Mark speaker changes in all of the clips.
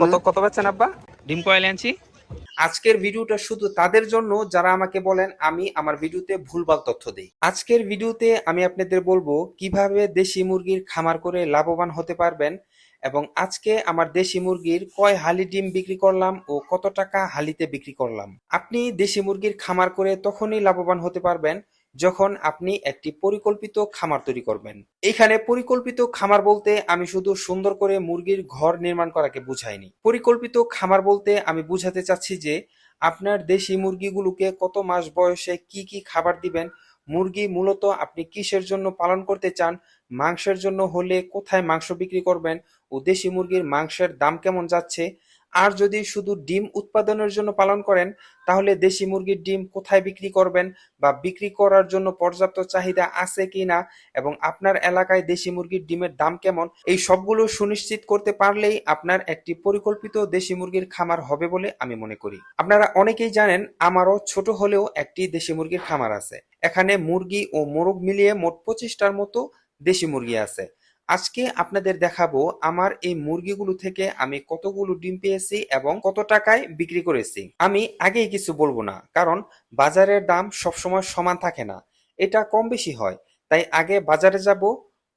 Speaker 1: কত কত পাচ্ছেন আব্বা? ডিম কয়েল আনছি আজকের ভিডিওটা শুধু তাদের জন্য যারা আমাকে বলেন আমি আমার ভিডিওতে ভুলভাল তথ্য দিই। আজকের ভিডিওতে আমি আপনাদের বলব কীভাবে দেশি মুরগির খামার করে লাভবান হতে পারবেন এবং আজকে আমার দেশি মুরগির কয় হালি ডিম বিক্রি করলাম ও কত টাকা হালিতে বিক্রি করলাম। আপনি দেশি মুরগির খামার করে তখনই লাভবান হতে পারবেন। যখন আপনি একটি পরিকল্পিত খামার তৈরি করবেন। এখানে পরিকল্পিত খামার বলতে আমি শুধু সুন্দর করে মুরগির ঘর নির্মাণ করাকে বুঝাইনি। পরিকল্পিত খামার বলতে আমি বুঝাতে চাচ্ছি যে, আপনার দেশি মুরগিগুলোকে কত মাস বয়সে কি কি খাবার দিবেন, মুরগি মূলত আপনি কিসের জন্য পালন করতে চান, মাংসের জন্য হলে কোথায় মাংস বিক্রি করবেন ও দেশি মুরগির মাংসের দাম কেমন যাচ্ছে আর যদি শুধু ডিম উৎপাদনের জন্য পালন করেন, তাহলে দেশি মুরগির ডিম কোথায় বিক্রি করবেন বা বিক্রি করার জন্য পর্যাপ্ত চাহিদা আছে কিনা এবং আপনার এলাকায় দেশি মুরগির ডিমের দাম কেমন, এই সবগুলো সুনিশ্চিত করতে পারলেই আপনার একটি পরিকল্পিত দেশি মুরগির খামার হবে বলে আমি মনে করি। আপনারা অনেকেই জানেন, আমারও ছোট হলেও একটি দেশি মুরগির খামার আছে। এখানে মুরগি ও মোরগ মিলিয়ে মোট পঁচিশটার মতো দেশি মুরগি আছে। আজকে আপনাদের দেখাবো আমার এই মুরগিগুলো থেকে আমি কতগুলো ডিম পেয়েছি এবং কত টাকায় বিক্রি করেছি। আমি আগেই কিছু বলব না, কারণ বাজারের দাম সবসময় সমান থাকে না। এটা কম বেশি হয়, তাই আগে বাজারে যাব,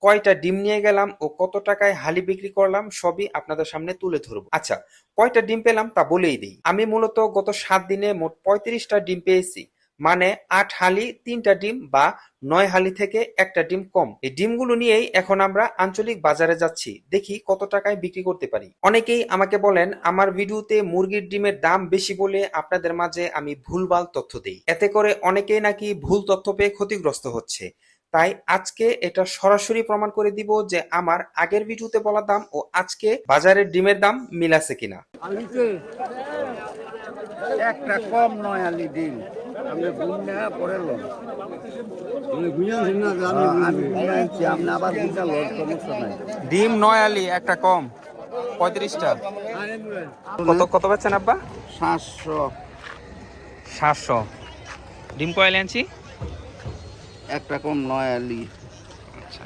Speaker 1: কয়টা ডিম নিয়ে গেলাম ও কত টাকায় হালি বিক্রি করলাম সবই আপনাদের সামনে তুলে ধরবো। আচ্ছা কয়টা ডিম পেলাম তা বলেই দিই। আমি মূলত গত সাত দিনে মোট পঁয়ত্রিশটা ডিম পেয়েছি। মানে আট হালি তিনটা ডিম বা নয় হালি থেকে একটা ডিম কম। এই ডিমগুলো নিয়েই এখন আমরা আঞ্চলিক বাজারে যাচ্ছি। দেখি কত টাকায় বিক্রি করতে পারি। অনেকেই আমাকে বলেন, আমার ভিডিওতে মুরগির ডিমের দাম বেশি বলে আপনাদের মাঝে আমি ভুলভাল তথ্য দিই। এতে করে অনেকেই নাকি ভুল তথ্য পেয়ে ক্ষতিগ্রস্ত হচ্ছে। তাই আজকে এটা সরাসরি প্রমাণ করে দিব যে আমার আগের ভিডিওতে বলা দাম ও আজকে বাজারের ডিমের দাম মিল আছে কিনা।
Speaker 2: একটা কম নয় আলি দিন আপনি বুঝনা পরে লোন আপনি আবার বুঝা লোন সমস্যা নাই।
Speaker 1: ডিম নয় আলি একটা কম পঁয়ত্রিশটা। কত কত পাচ্ছেন আব্বা?
Speaker 2: সাতশো।
Speaker 1: সাতশো। ডিম কয়েল আনছি?
Speaker 2: একটা কম নয় আলি।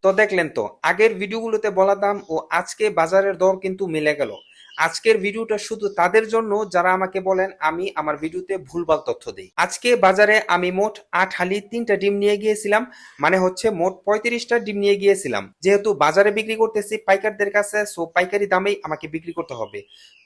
Speaker 1: তো দেখলেন তো আগের ভিডিওগুলোতে বলা দাম ও আজকে বাজারের দর কিন্তু মিলে গেল। আজকের ভিডিওটা শুধু তাদের জন্য, যারা আমাকে বলেন, আমি আমার ভিডিওতে ভুলভাল তথ্য দিই। আজকে বাজারে আমি মোট আট হালি তিনটা ডিম নিয়ে গিয়েছিলাম মানে হচ্ছে মোট পঁয়ত্রিশটা ডিম নিয়ে গিয়েছিলাম। যেহেতু বাজারে বিক্রি করতেছি পাইকারদের কাছে সো পাইকারি দামেই আমাকে বিক্রি করতে হবে।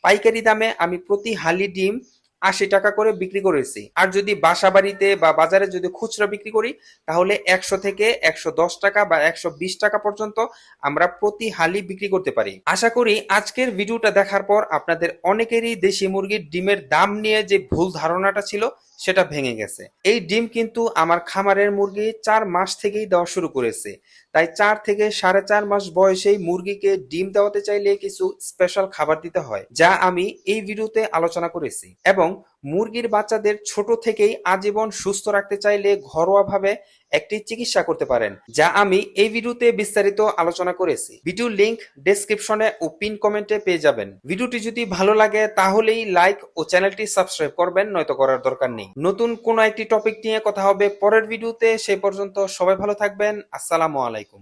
Speaker 1: পাইকারি দামে আমি প্রতি হালি ডিম আশি টাকা করে বিক্রি করেছি। আর যদি বাসা বাড়িতে বা বাজারে যদি খুচরা বিক্রি করি, তাহলে একশো থেকে একশো দশ টাকা বা একশো বিশ টাকা পর্যন্ত আমরা প্রতি হালি বিক্রি করতে পারি। আশা করি আজকের ভিডিওটা দেখার পর আপনাদের অনেকেরই দেশি মুরগির ডিমের দাম নিয়ে যে ভুল ধারণাটা ছিল সেটা ভেঙে গেছে। এই ডিম কিন্তু আমার খামারের মুরগি চার মাস থেকেই দেওয়া শুরু করেছে। তাই চার থেকে সাড়ে চার মাস বয়সেই মুরগিকে ডিম দেওয়াতে চাইলে কিছু স্পেশাল খাবার দিতে হয়, যা আমি এই ভিডিওতে আলোচনা করেছি। এবং মুরগির বাচ্চাদের ছোট থেকেই আজীবন সুস্থ রাখতে চাইলে ঘরোয়াভাবে একটি চিকিৎসা করতে পারেন, যা আমি এই ভিডিওতে বিস্তারিত আলোচনা করেছি। ভিডিও লিংক ডেসক্রিপশনে ও পিন কমেন্টে পেয়ে যাবেন। ভিডিওটি যদি ভালো লাগে, তাহলেই লাইক ও চ্যানেলটি সাবস্ক্রাইব করবেন, নয়তো করার দরকার নেই। নতুন কোনো একটি টপিক নিয়ে কথা হবে পরের ভিডিওতে, সে পর্যন্ত সবাই ভালো থাকবেন। আসসালামু আলাইকুম।